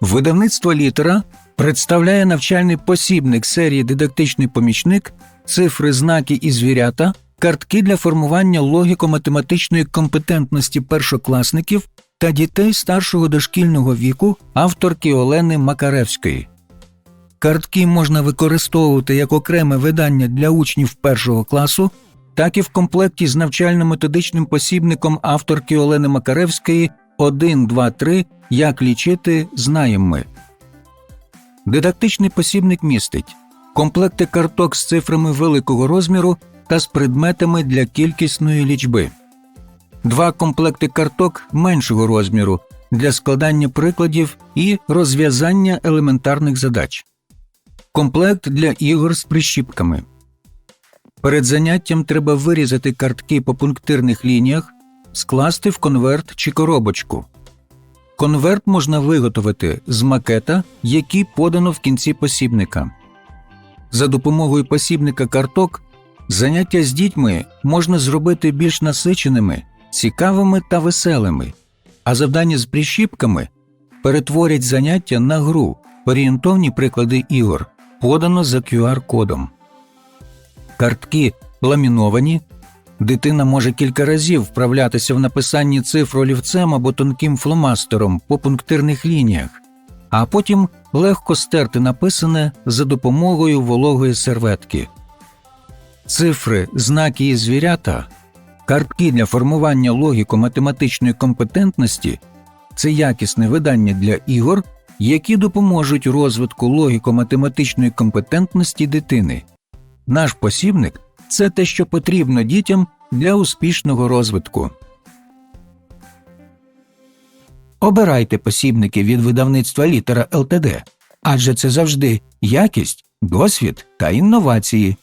Видавництво літера представляє навчальний посібник серії Дидактичний помічник, цифри, знаки і звірята, картки для формування логіко-математичної компетентності першокласників та дітей старшого дошкільного віку авторки Олени Макаревської. Картки можна використовувати як окреме видання для учнів першого класу, так і в комплекті з навчально-методичним посібником авторки Олени Макаревської 1, 2, 3 Як лічити знаємо ми. Дидактичний посібник містить комплекти карток з цифрами великого розміру та з предметами для кількісної лічби, два комплекти карток меншого розміру для складання прикладів і розв'язання елементарних задач, комплект для ігор з прищіпками. Перед заняттям треба вирізати картки по пунктирних лініях, скласти в конверт чи коробочку. Конверт можна виготовити з макета, який подано в кінці посібника. За допомогою посібника карток заняття з дітьми можна зробити більш насиченими, цікавими та веселими, а завдання з прищіпками перетворять заняття на гру, орієнтовні приклади ігор, подано за QR-кодом. Картки ламіновані. Дитина може кілька разів вправлятися в написанні цифр олівцем або тонким фломастером по пунктирних лініях, а потім легко стерти написане за допомогою вологої серветки. Цифри, знаки і звірята, картки для формування логіко-математичної компетентності це якісне видання для ігор, які допоможуть розвитку логіко-математичної компетентності дитини. Наш посібник це те, що потрібно дітям для успішного розвитку. Обирайте посібники від видавництва літера ЛТД, адже це завжди якість, досвід та інновації.